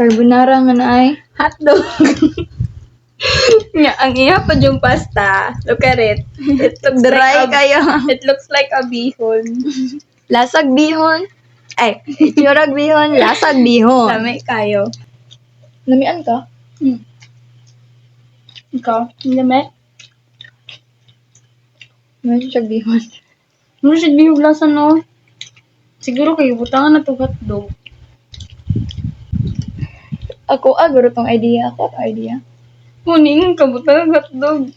Carbonara nga na ay. hotdog. Nga, ang iya pa yung pasta. Look at it. It looks Dry like a, kayo. It looks like a bihon. Lasag bihon. Ay, itsurag bihon, lasag bihon. Lami kayo. Lamian ka? Hmm. Ikaw, lami? Meron siya bihon. Ano siya bihog lasa, no? Siguro kayo, butangan na to hotdog. Ako, ah, guro tong idea. Ako, tong idea. Kuning kabutang hotdog.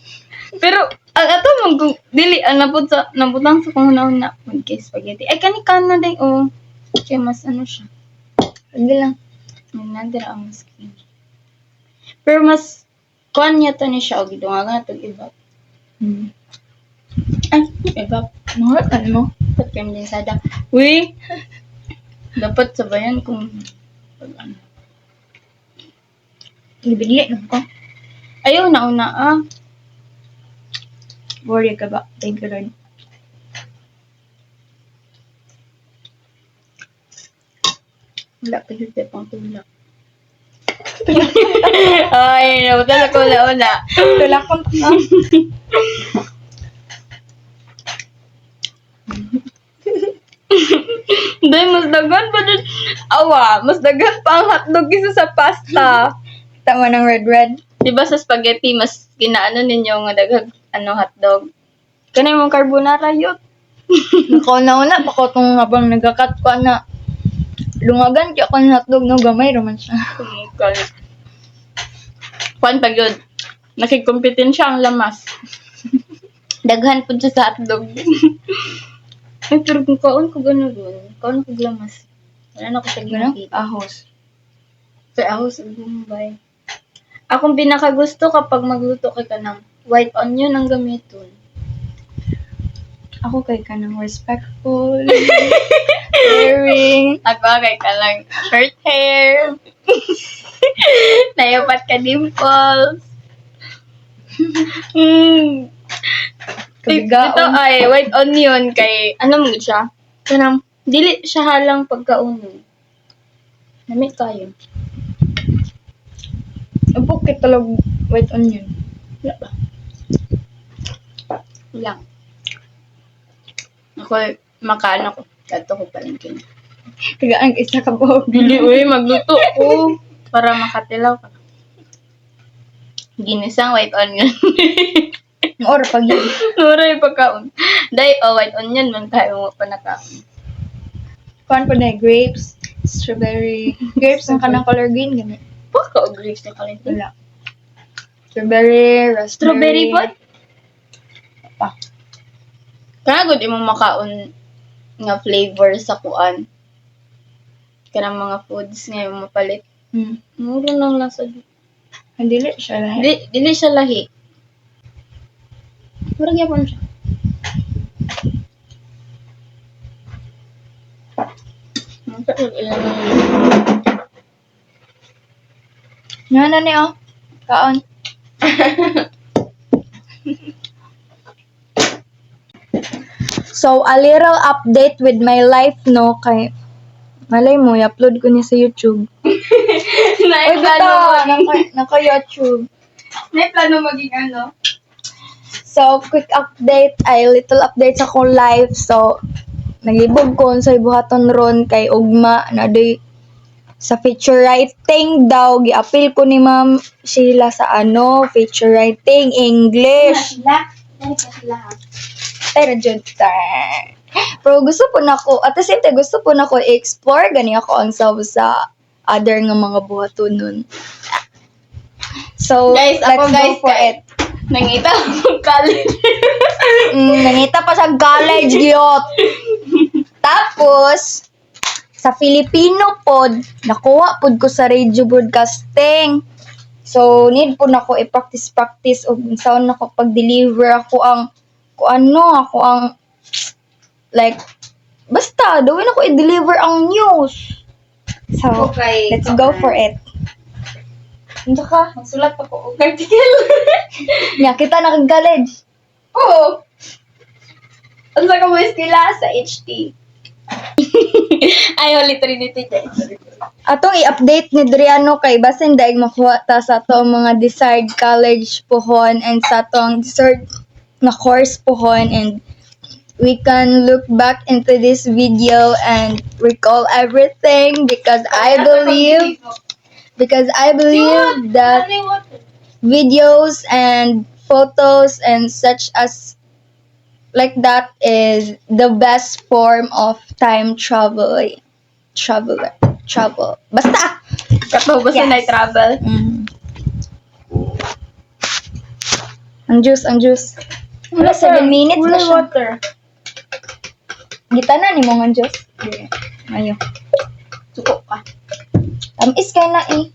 Pero, ang ato mong kung dili, ang naput sa, nabutang sa kung na na kay spaghetti. Ay, kani kana din, oh. Kaya mas ano siya. Hindi lang. Nanadira ang clean. Pero mas, kuhan niya to ni siya, o gidungagan na to iba. Hmm. Ay, iba. Mahal mo. Dapat kayo din sada. Uy! Dapat sabayan kung pag ano. Ibigli lang ko. Ayaw na una ah. Worry ka ba? Thank you, Lord. Wala pa yun pang tulak. Ay, nabutan ako na una. Tulak ko na. Dahil mas dagan pa dyan. Awa, mas dagan pa ang hotdog kisa sa pasta. Tama ng red red. Di ba sa spaghetti, mas ginaano ninyo nga daghag ano hotdog. Kanay mong carbonara yun. Nako na una, bako tong habang nagakat ko na. Lungagan kaya ko ng hotdog no gamay raman siya. Kumukal. Kwan pa yun. Nakikompetensya ang lamas. Daghan po siya sa hotdog. Ay, pero kung kaon ko gano'n doon, kaon ko lamas. Wala na ko siya Gano? ginakita. Ahos. Sa ahos sa Bombay. Akong pinakagusto kapag magluto ka ka ng white onion ang gamiton. Ako kay ka ng respectful, caring. Ako kay ka lang short hair. Nayapat ka dimples. mm. Kabigaon. Ito ay white onion kay ano mo siya? Kanang dili siya halang pagkaunon. Nami kayo. Abok kay talog white onion. Wala ba? Lang. Ako, makaano ko. Kato ko palengke. Tigaan isa ka po. Hindi, uy, magluto ko. Para makatilaw ka. Ginisang white onion. Or pag yun. Nura yung pagkaon. Dahil, oh, white onion, man tayo mo pa nakaon. Kuan po na grapes, strawberry. Grapes ang kanang color green gani. Paka o grapes na kalintin. Wala. Strawberry, raspberry. Strawberry pot? Pa. Kanagod imong makaon nga flavor sa kuan. Kanang mga foods nga yung mapalit. Hmm. Muro lang lasa. Ang dili siya lahat. Dili, dili siya lahi. Murag yapon siya. Masarap ilan Nga na ni oh. Kaon. so, a little update with my life, no? Kay, malay mo, i-upload ko niya sa YouTube. Oy, bata! Naka, naka-YouTube. May plano maging ano? So, quick update, ay little update sa akong life. So, naglibog ko sa ibuhaton ron kay Ugma na doy sa feature writing daw giapil ko ni Ma'am Sheila sa ano, feature writing English. Sila? Sila? Pero ta. Pero gusto po na ko, at the same time, gusto po na ko i-explore gani ako ang sa sa other nga mga buhaton nun. So, Guys, ako let's guys, go for kahit- it. Nangita akong college. Mm, nangita pa sa college, giyot. Tapos, sa Filipino pod, nakuha pod ko sa radio broadcasting. So, need po na ko i-practice-practice o saan ako pag-deliver ako ang, kung ano, ako ang, like, basta, dawin ako i-deliver ang news. So, Okay, let's go for it. Ano ka? Magsulat pa ko article. Nya, kita na college. Oo. Ang sa ka mo iskila sa HT. Ay, Holy Trinity guys. Atong i-update ni Driano kay basin daig makuha ta sa atong mga desired college pohon and sa atong desired na course pohon and we can look back into this video and recall everything because I believe because I believe that videos and photos and such as like that is the best form of time travel travel travel basta Kato ba sa Yes. night travel? mm. ang juice ang juice wala 7 minutes na siya water. gita na ni mo ang juice ayo Suko ka. tamis kay na eh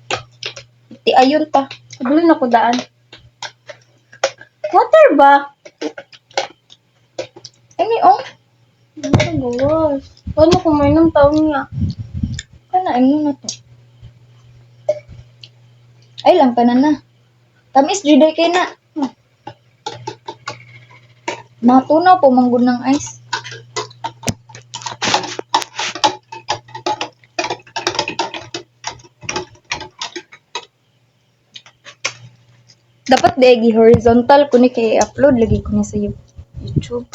ti ayon ta Kabalo na ko daan. Water ba? Ani oh gosh. Paano kung may nang taon nga? kana ano na to ay lang tanan na tamis juday kay na Hmm. Matunaw po manggod ng ice. Dapat degi horizontal ko ni kay upload lagi ko ni sa You- YouTube.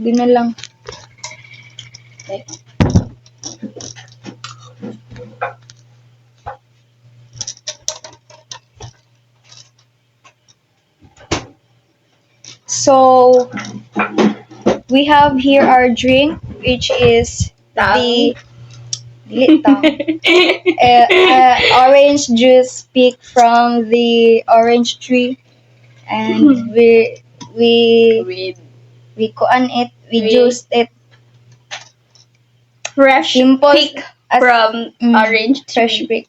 Lang. Okay. So we have here our drink, which is the Dili uh, uh, orange juice picked from the orange tree, and we we With we kuan it, we We- juiced it. fresh Simple pick as- from Mm, orange fresh pick.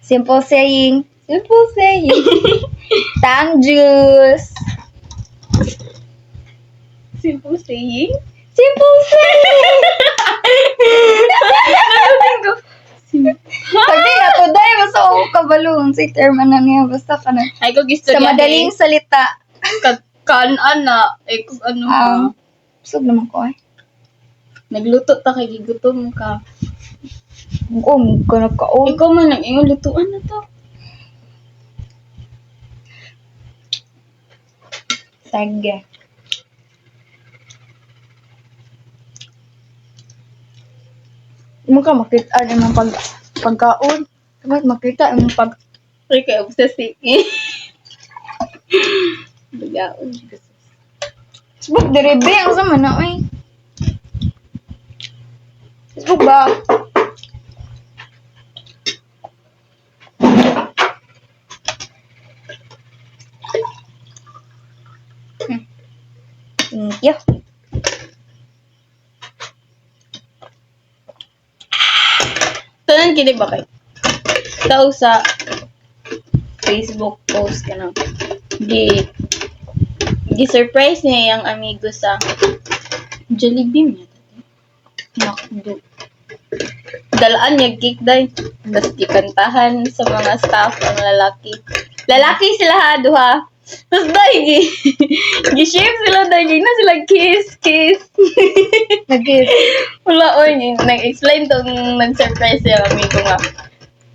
Simple saying, simple saying. Tang juice. Simple saying. Simple saying. Pagdi na to dai basta ako kabalong si term na niya basta ka na. Ay ko gusto Sa madaling salita, ka kan ana eh kung ano um, ha. busog naman ko eh. Nagluto ta kay gigutom ka. Um, ko nagkaon. Ikaw man nang ingon lutuan na to. Sige. Mo ka makita ang imong pag pagkaon. Dapat makita ang pag Ay kay obsessive. Bigaon. Facebook dire be ang sama na oy. Facebook ba? Hmm. Thank you. Tanan kini ba kay? Tao sa Facebook post ka na. Di di surprise niya yung amigo sa Jollibee niya. Nakdo. Dalaan niya cake day. Tapos gikantahan sa mga staff ang lalaki. Lalaki sila ha, duha. Tapos day, gi, gi-ship sila day, gi na sila kiss, kiss. Nag-kiss. Wala, oy, nag-explain tong nag-surprise yung amigo nga.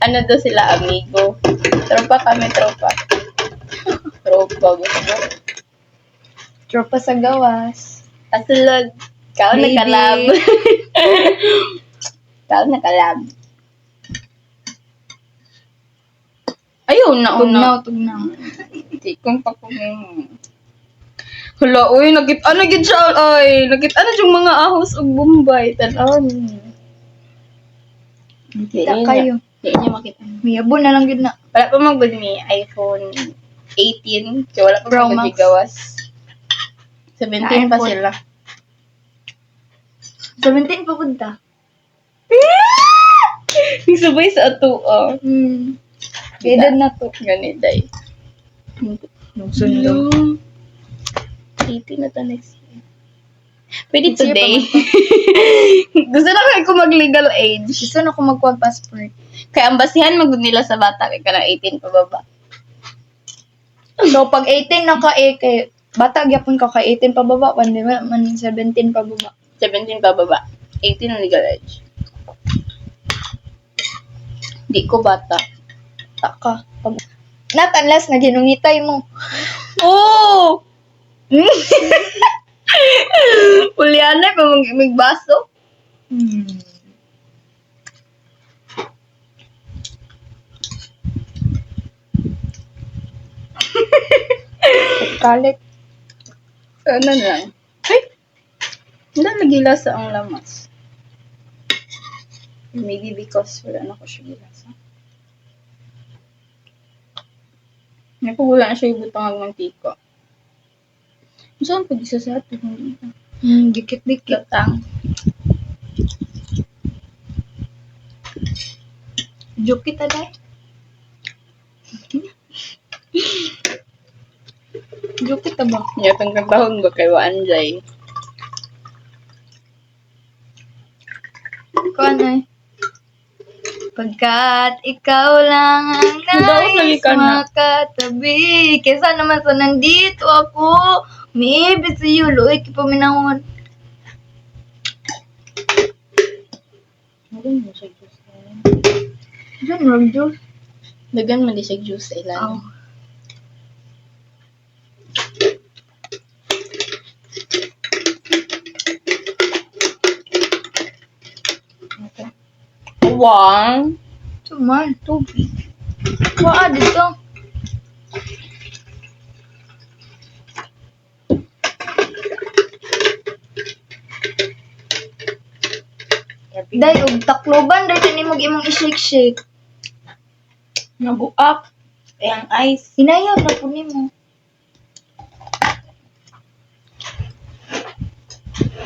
Ano daw sila, amigo? Tropa kami, tropa. tropa, gusto. Tropa sa gawas. Kasulod. Kao Baby. nakalab. Kao nakalab. Ayaw na, Tugnaw, una. tugnaw. Hindi kong pakumin. Hala, uy, nagit, ano gid siya, ay, nagit, ano yung mga ahos ug Bombay, tanan. Kita kayo. Hindi niya makita. Mayabo na lang yun na. Wala pa mag ni iPhone 18. Kaya wala pa Pro mag Max. gawas. 17 pa sila. 17 pa punta. Sabay sa ato, ah. Hmm. Edad na to. Ganit, day. Sundo. 18 na to next year. Pwede Next year pa today. Gusto na kayo ko mag-legal age. Gusto na ko magkuha passport. Kaya ang basihan mag nila sa bata kay kana 18 pa baba. So, pag 18 na ka, eh, kay, bata gyapon ka ka 18 pababa, pandi man man 17 pababa. 17 pababa. 18 ang legal age. Di ko bata. Taka. Pag, not unless na ginungitay mo. Oh! Puliana pa mag magbaso. Hmm. Kalit. Ano na lang. Ay! Hindi nagila sa ang lamas. Maybe because wala na ko siya gilasa. Napagula na siya yung butang ng mantika. Saan pag isa sa na. Hmm, dikit-dikit. Gatang. Joke kita, day. Joke kita ba? Yatang kantahon ba kay Waanjay? Ikaw ano eh. Pagkat ikaw lang ang nais ka na. makatabi. Kesa naman sa nandito ako. Maybe sa iyo, loy, kipaminahon. Dagan mo siya juice. Diyan, Rob Jules. Dagan mo di siya juice sa Oh. ilalim. Okay. One. Tuman, tubig. Waa, dito. Day, og takloban, day, tani mag imong i-shake-shake. Nabuak. Eh, ang ice. Hinayab na po nimo.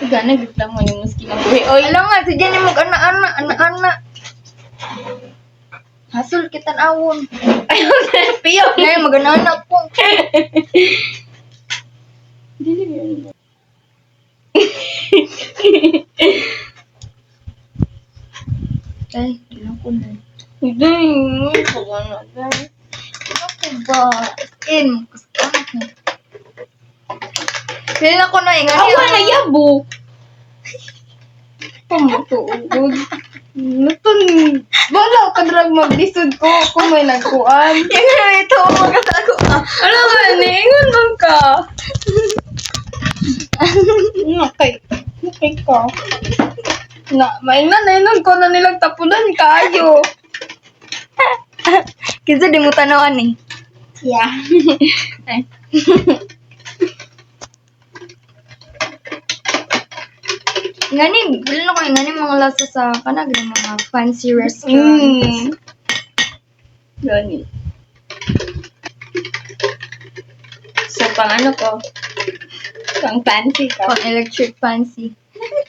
Gana, biglang mo yung muski ng buhay. Oy, Alam nga, sige ni mag ana-ana, ana-ana. Hasol kitan awon. ayaw na, piyaw. Ngayon, mag-ana ko. Dili yun. Ay, ilang ko na. Hindi, pagka na. dahil. Ako ba? In, kasama ko. Pili na ko na, ingat Awa na yabo. Pamatuugod. Natun, wala ka drag maglisod ko kung may nagkuan. Yung nga ito, magkatago ka. Alam mo, niingon man ka. Nakay, nakay ka. Na, maingan na inon ko na nilang tapunan kayo. Kinsa di mo tanawan eh. Yeah. Ngani, bili na ko ngani mga lasa sa kanag ng mga fancy restaurants. Mm. Ganun. So, pang ano ko? Pang fancy ka. Pang electric fancy.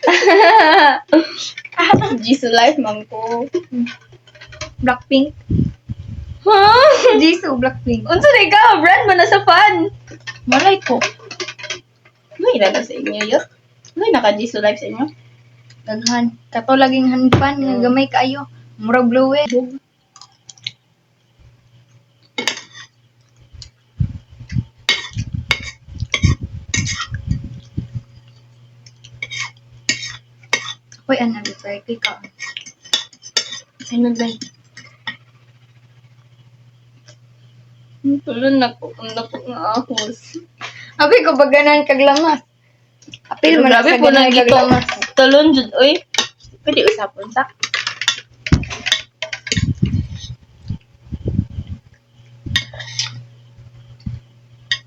Jisoo life man ko. Blackpink. Huh? Jisoo, Blackpink. Unsa na ikaw? Brand mo na sa fan. Malay ko. May na sa inyo yun? May naka Jisoo life sa inyo? Daghan. Kato laging hanpan nga gamay kayo. Murag blue eh. Hoy, ana, bitay kay ka. Ano ba? Tulun na ko. Ang napo nga ahos. Abi ko baganan kag lamas. Apil man Grabe po na gito. Tulun jud oy. Pwede usapon sa.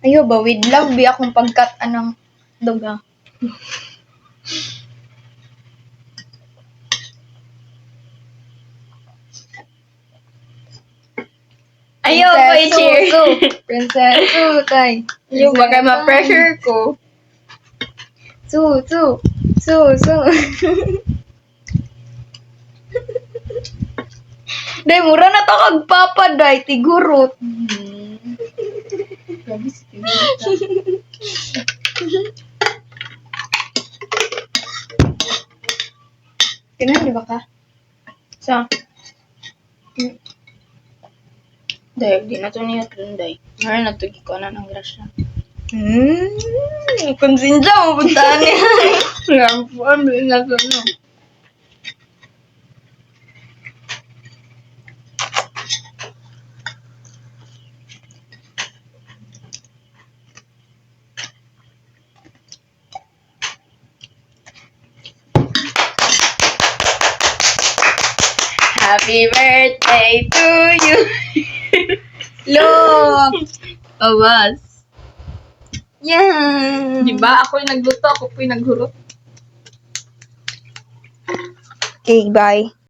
Ayo ba with love bi akong pagkat anang duga. Ayaw ko i-cheer. Su, Princess Su, tay. Yung baka ma-pressure ko. Su, su. Su, su. Day, mura na to kag papa, day. Tigurot. Grabe si. Kailan, di ba ka? Sa? Dahil di na to niya tunday. Ngayon natugi ko na ng grasya. Hmm, konsinja mo puntaan niya. Ngayon, na to, no? Happy birthday to you! Look! Awas. Yan! Di ba? Ako yung nagluto, ako po yung naghurot. Okay, bye.